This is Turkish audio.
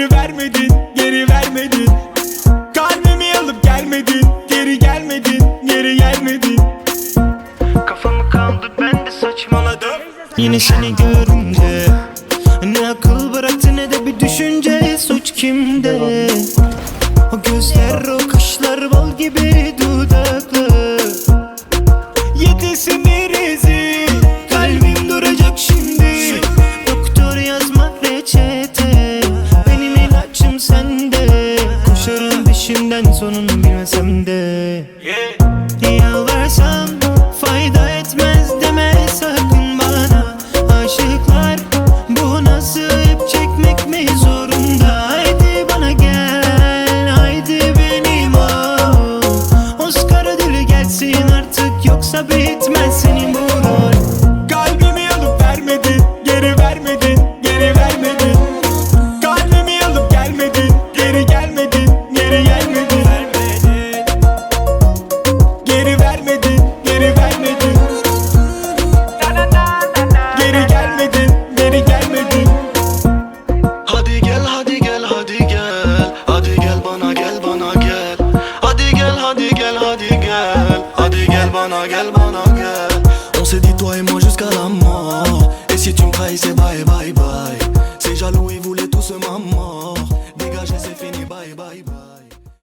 Geri vermedin, geri vermedin. Kalbimi alıp gelmedin Geri gelmedin, geri gelmedin. Kafamı kaldı ben de saçmaladım. Yine seni görünce Ne akıl bıraktı ne de bir düşünce. Suç kimde? Peşinden sonunu bilmesem de. Yalvarsam fayda etmez deme sakın bana. Aşıklar bu nasıl hep çekmek mi zorunda? Haydi bana gel haydi benim ol. Oscar ödülü gelsin artık yoksa bitmez senin bu On s'est dit toi et moi jusqu'à la mort. Et si tu me trahis c'est bye bye bye. C'est jaloux ils voulaient tous ma mort Dégagez c'est fini bye bye bye.